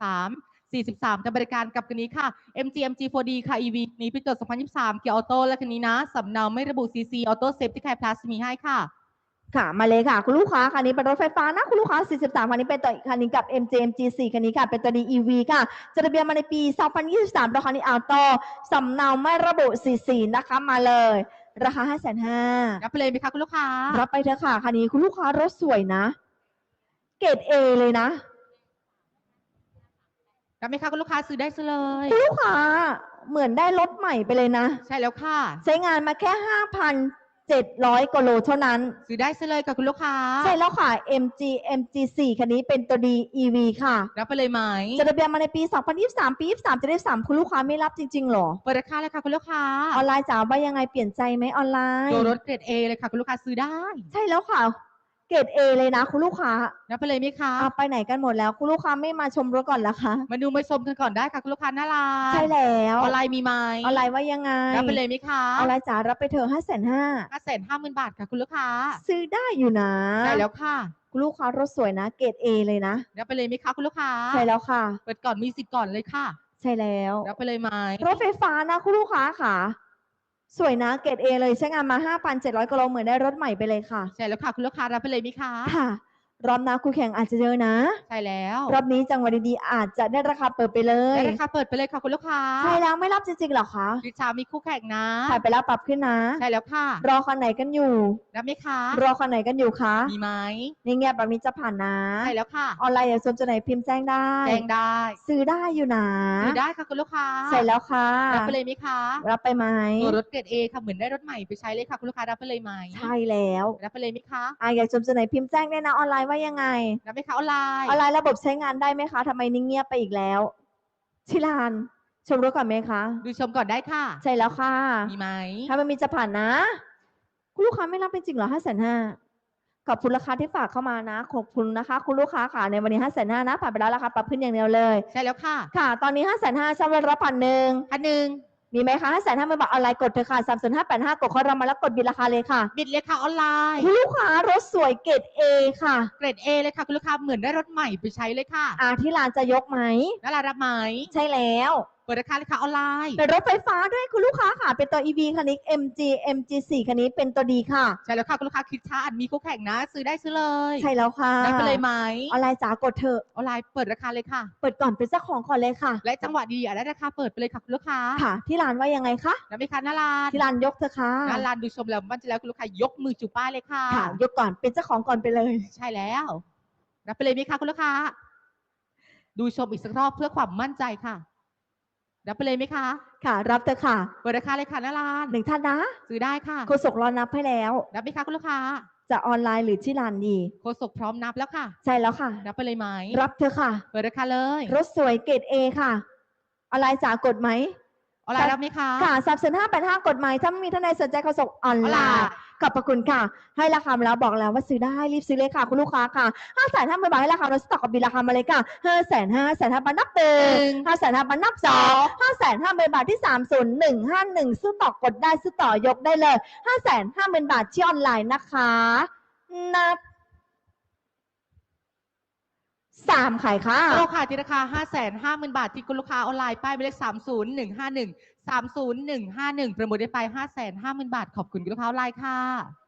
43 43จะบริการกับคันนี้ค่ะ MG MG 4D ค่ะ EV นี้ปีเกิด 2023 เกียร์ออโต้และคันนี้นะสำเนาไม่ระบุ CC ออโต้เซฟที่แคร์พลัสมีให้ค่ะค่ะมาเลยค่ะคุณลูกค้าคันนี้เป็นรถไฟฟ้านะคุณลูกค้า 43 คันนี้เป็นตัวอีกคันนี้กับ MJ MG4 คันนี้ค่ะเป็นตัว DEV ค่ะจดทะเบียนมาในปี 2023แล้วคันนี้อัลโต้สำเนาไม่ระบุ CC นะคะมาเลย ราคา 5,500รับไปเลยไหมคะคุณลูกค้า รับไปเถอะค่ะคันนี้คุณลูกค้ารถสวยนะ เกรด A เลยนะ รับไหมคะคุณลูกค้าซื้อได้ซื้อเลยคุณลูกค้าเหมือนได้รถใหม่ไปเลยนะ ใช่แล้วค่ะ ใช้งานมาแค่5,700กว่าโลเท่านั้น ซื้อได้ซื้อเลยกับคุณลูกค้า ใช่แล้วค่ะ MG MG4 คันนี้เป็นตัว D EV ค่ะ รับไปเลยไหมจดทะเบียนมาในปี 2023 ปี 23 จะได้ 3 คุณลูกค้าไม่รับจริงๆหรอ เปิดราคาเลยค่ะคุณลูกค้า ออนไลน์จ๋าว่ายังไงเปลี่ยนใจไหมออนไลน์ตัวรถเกรด A เลยค่ะคุณลูกค้าซื้อได้ ใช่แล้วค่ะ เกรด A เลยนะ คุณลูกค้ารับไปเลยไหมคะอะไปไหนกันหมดแล้ว คุณลูกค้าไม่มาชมรถก่อนละคะมาดูมาชมกันก่อนได้ค่ะคุณลูกค้าน่ารักใช่แล้วออนไลน์มีไหมออนไลน์ว่ายังไงรับไปเลยไหมคะออนไลน์จ๋ารับไปเถอะ5 5 0 0 0ห้าแสนห้าหมื่นบาทค่ะคุณลูกค้า ซื้อได้อยู่นะได้แล้วค่ะคุณลูกค้ารถสวยนะเกรด A เลยนะรับไปเลยไหมคะคุณลูกค้าใช่แล้วค่ะ เปิดก่อนมีสิทธิ์ก่อนเลยค่ะ ใช่แล้วรับไปเลยไหมรถไฟฟ้านะคุณลูกค้าค่ะ สวยนะเกรด A เลยใช้งานมา 5,700กิโลเหมือนได้รถใหม่ไปเลยค่ะ ใช่แล้วค่ะ คุณลูกค้ารับไปเลยไหมคะ ค่ะ รอบหน้าคู่แข่งอาจจะเยอะนะ ใช่แล้วรอบนี้จังหวะดีๆอาจจะได้ราคาเปิดไปเลยได้ราคาเปิดไปเลยค่ะคุณลูกค้าใช่แล้วไม่รับจริงๆเหรอคะดิชามีคู่แข่งนะขายไปแล้วปรับขึ้นนะใช่แล้วค่ะ รอคันไหนกันอยู่รับไหมคะ รอคันไหนกันอยู่คะมีไหมนี่เงียบแบบนี้จะผ่านนะใช่แล้วค่ะออนไลน์อย่าสนใจไหนพิมพ์แจ้งได้แจ้งได้ ซื้อได้อยู่นะซื้อได้ค่ะคุณลูกค้าใช่แล้วค่ะรับไปเลยไหมคะ รับไปไหมตัวรถเกรด A ค่ะเหมือนได้รถใหม่ไปใช้เลยค่ะคุณลูกค้ารับไปเลยไหมใช่แล้วรับไปเลยไหมคะอะอยากชมจะไหนพิมพ์แจ้งได้นะออนไลน์ว่ายังไงรับไหมคะออนไลน์ออนไลน์ระบบใช้งานได้ไหมคะทำไมนิ่งเงียบไปอีกแล้วชิลานชมรถก่อนไหมคะ ดูชมก่อนได้ค่ะ ใช่แล้วค่ะ มีไหม ถ้ามันมีจะผ่านนะ คุณลูกค้าไม่รับเป็นจริงเหรอห้าแสนห้าขอบคุณราคาที่ฝากเข้ามานะ ขอบคุณนะคะ คุณลูกค้าค่ะ ในวันนี้ห้าแสนห้านะผ่านไปแล้วราคาปรับขึ้นอย่างเดียวเลย ใช่แล้วค่ะ ค่ะ ตอนนี้ห้าแสนห้าช่างวันรับพันหนึ่งพันหนึ่ง มีไหมคะห้าแสนห้าไม่บอกออนไลน์กดเถอะค่ะสามศูนย์ห้าแปดห้ากดข้อเรามาแล้วกดบินราคาเลยค่ะบิดเลยค่ะออนไลน์คุณลูกค้ารถสวยเกรดเอค่ะ เกรด A เลยค่ะคุณลูกค้าเหมือนได้รถใหม่ไปใช้เลยค่ะอาที่ร้านจะยกไหมน่ารักรับไหมใช่แล้ว เปิดราคาเลยค่ะออนไลน์เป็นรถไฟฟ้าด้วยคุณลูกค้าค่ะ เป็นตัว EV คันนี้ MG MG4 คันนี้เป็นตัวดีค่ะ ใช่แล้วค่ะคุณลูกค้าคิดช้าอันมีคู่แข่งนะ ซื้อได้ซื้อเลยใช่แล้วค่ะรับไปเลยไหมออนไลน์จ๋ากดเถอะออนไลน์เปิดราคาเลยค่ะ เปิดก่อนเป็นเจ้าของก่อนเลยค่ะ และจังหวะดีอะได้ราคาเปิดไปเลยค่ะคุณลูกค้าค่ะ ที่ร้านว่ายังไงคะรับไหมคะน่ารักที่ร้านยกเถอะค่ะน่ารักดูชมแล้วมั่นใจแล้วคุณลูกค้ายกมือจูป้ายเลยค่ะค่ะ ยกก่อนเป็นเจ้าของก่อนไปเลย ใช่แล้วรับไปเลยไหมคะคุณลูกค้าดูชมอีกสักรอบเพื่อความมั่นใจค่ะ รับไปเลยไหมคะ ค่ะ รับเถอะค่ะเปิดราคาเลยค่ะน่ารักหนึ่งท่านนะซื้อได้ค่ะโฆษกรอนับให้แล้ว รับไหมคะคุณลูกค้า จะออนไลน์หรือที่ร้านดีโฆษกพร้อมนับแล้วค่ะ ใช่แล้วค่ะ รับไปเลยไหมรับเถอะค่ะ เปิดราคาเลย รถสวยเกรด A ค่ะ ออนไลน์จ๋ากดไหม ออนไลน์รับไหมคะ ค่ะสามสิบห้าแปดห้ากฎหมาย ถ้าไม่มีท่านใดสนใจขอส่งออนออนไลไลน์น์ ขอบพระคุณค่ะ ให้ราคามาแล้วบอกแล้วว่าซื้อได้รีบซื้อเลยค่ะ คุณลูกค้าค่ะห้าแสนห้าหมื่นบาทให้ราคาเราสต็อกกับบินราคามาเลยค่ะห้าแสนห้าแสนห้าพันนับหนึ่งห้าแสนห้าพันนับสองห้าแสนห้าหมื่นบาทที่สามศูนย์หนึ่งห้าหนึ่งซื้อต่อกดได้ซื้อต่อยกได้เลยห้าแสนห้าหมื่นบาทที่ออนไลน์นะคะนับ สามขายค่ะ โลค่ะที่ราคา 5 5 0 0 0 0 บาท ที่คุณลูกค้าออนไลน์ป้ายหมายเลข30151 30151ประมูลได้ไป 5 5 0 0 0 0 บาท ขอบคุณคุณลูกค้าออนไลน์ค่ะ